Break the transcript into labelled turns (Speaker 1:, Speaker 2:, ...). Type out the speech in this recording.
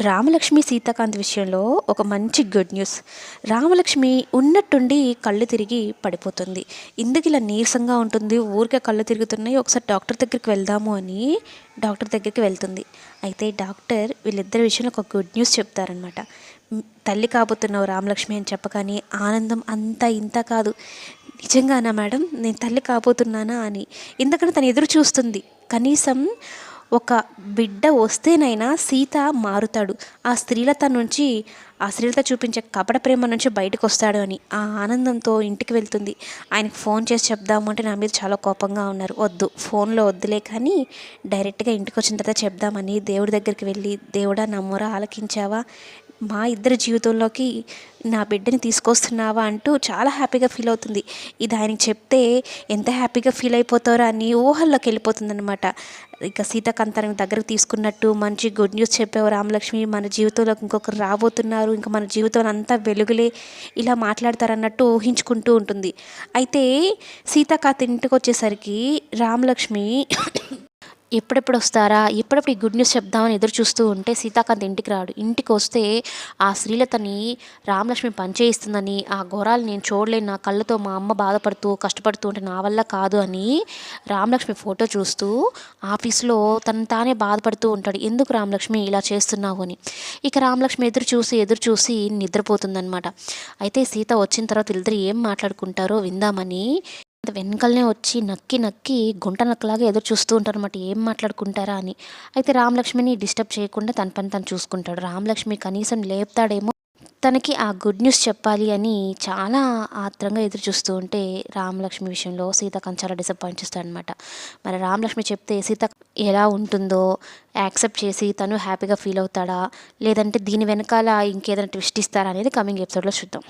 Speaker 1: రామలక్ష్మి సీతాకాంత్ విషయంలో ఒక మంచి గుడ్ న్యూస్. రామలక్ష్మి ఉన్నట్టుండి కళ్ళు తిరిగి పడిపోతుంది. ఇందుకు ఇలా నీరసంగా ఉంటుంది. ఊరికే కళ్ళు తిరుగుతున్నాయి. ఒకసారి డాక్టర్ దగ్గరికి వెళ్దాము అని డాక్టర్ దగ్గరికి వెళ్తుంది. అయితే డాక్టర్ వీళ్ళిద్దరి విషయంలో ఒక గుడ్ న్యూస్ చెప్తారనమాట తల్లి కాబోతున్నావు రామలక్ష్మి అని చెప్పగానే ఆనందం అంతా ఇంత కాదు. నిజంగానా మేడం? నేను తల్లి కాబోతున్నానా అని. ఎందుకంటే తను ఎదురు చూస్తుంది. కనీసం ఒక బిడ్డ వస్తేనైనా సీత మారుతాడు. ఆ స్త్రీలత నుంచి ఆ స్త్రీలత చూపించే కపట ప్రేమ నుంచి బయటకు వస్తాడు అని ఆ ఆనందంతో ఇంటికి వెళ్తుంది. ఆయనకు ఫోన్ చేసి చెప్దాము అంటే నా మీద చాలా కోపంగా ఉన్నారు. వద్దు ఫోన్లో వద్దులే కానీ డైరెక్ట్గా ఇంటికి వచ్చిన తర్వాత చెప్దామని దేవుడి దగ్గరికి వెళ్ళి దేవుడా నా మొర ఆలకించావా? మా ఇద్దరి జీవితంలోకి నా బిడ్డని తీసుకొస్తున్నావా అంటూ చాలా హ్యాపీగా ఫీల్ అవుతుంది. ఇది ఆయనకి చెప్తే ఎంత హ్యాపీగా ఫీల్ అయిపోతారో అని ఊహల్లోకి వెళ్ళిపోతుంది అనమాట ఇక సీతాకాంతానికి దగ్గరకు తీసుకున్నట్టు మంచి గుడ్ న్యూస్ చెప్పావు రామలక్ష్మి. మన జీవితంలోకి ఇంకొకరు రాబోతున్నారు. ఇంకా మన జీవితం అంతా వెలుగులే ఇలా మాట్లాడతారన్నట్టు ఊహించుకుంటూ ఉంటుంది. అయితే సీతాకాంత ఇంటికి వచ్చేసరికి రామలక్ష్మి ఎప్పుడెప్పుడు వస్తారా? ఎప్పుడెప్పుడు ఈ గుడ్ న్యూస్ చెప్దామని ఎదురు చూస్తూ ఉంటే సీతాకాంత్ ఇంటికి రాడు. ఇంటికి వస్తే ఆ శ్రీలతని రామలక్ష్మి పనిచేయిస్తుందని ఆ ఘోరాలు నేను చూడలేను నా కళ్ళతో మా అమ్మ బాధపడుతూ కష్టపడుతూ ఉంటే నా వల్ల కాదు అని రామలక్ష్మి ఫోటో చూస్తూ ఆఫీస్లో తను తానే బాధపడుతూ ఉంటాడు. ఎందుకు రామలక్ష్మి ఇలా చేస్తున్నావు అని. ఇక రామలక్ష్మి ఎదురు చూసి ఎదురు చూసి నిద్రపోతుందనమాట అయితే సీత వచ్చిన తర్వాత వీళ్ళిద్దరు ఏం మాట్లాడుకుంటారో విందామని వెనకలనే వచ్చి నక్కి నక్కి గుంట నక్కలాగా ఎదురు చూస్తూ ఉంటారు అనమాట ఏం మాట్లాడుకుంటారా అని. అయితే రామలక్ష్మిని డిస్టర్బ్ చేయకుండా తన పని తను చూసుకుంటాడు. రామలక్ష్మి కనీసం లేపుతాడేమో తనకి ఆ గుడ్ న్యూస్ చెప్పాలి అని చాలా ఆత్రంగా ఎదురు చూస్తూ ఉంటే రామలక్ష్మి విషయంలో సీత చాలా డిసప్పాయింట్ చేస్తాడు అనమాట మరి రామలక్ష్మి చెప్తే సీత ఎలా ఉంటుందో యాక్సెప్ట్ చేసి తను హ్యాపీగా ఫీల్ అవుతాడా లేదంటే దీని వెనకాల ఇంకేదైనా ట్విస్ట్ ఇస్తారా అనేది కమింగ్ ఎపిసోడ్లో చూద్దాం.